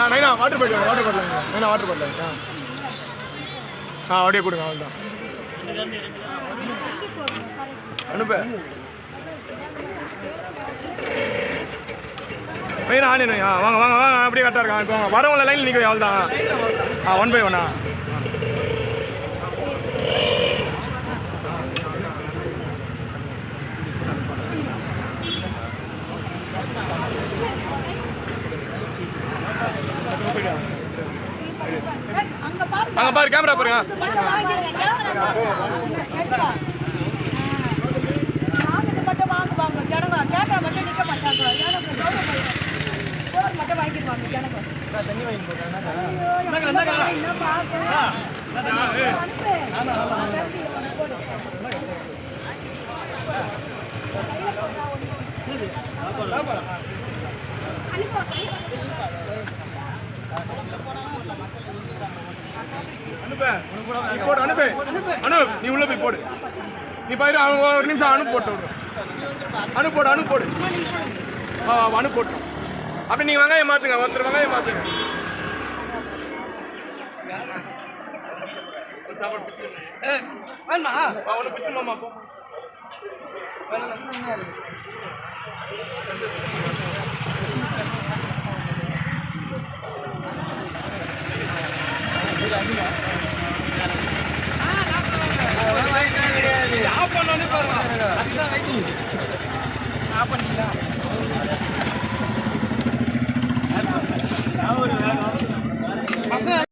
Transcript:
ஆ நைனா water bottle water bottle நைனா water bottle ஆ. ஆ அப்படியே கொடுங்க அவ்வளோதான் அனுப்ப. மெயின் ஆனியன் வாங்க வாங்க வாங்க. அப்படியே கரெக்டாக இருக்கான். இப்போ வரவங்கள லைனில் நிற்கிறேன் அவ்வளோ தான் ஆ ஒன் பை ஒன்னா அங்க அங்கே பாரு கேமரா பாருங்க. மட்டும் போடு அனுப்பு. அனு நீ உள்ள போய் போடு. நீ போயிரு அவங்க ஒரு நிமிஷம் அனு போட்டு அனு போடு அனு போடு. ஆ அனு போட்டு அப்படி நீங்க வெங்காயம் மாத்துங்க ஒருத்தர் வெங்காயம் வேணுமா? ஆ, ஒண்ணு பிச்சுமாமா போ. ஆஃப் பண்ணோன்னே பாருங்க அதுதான் வெயிட்டிங் ஆஃப்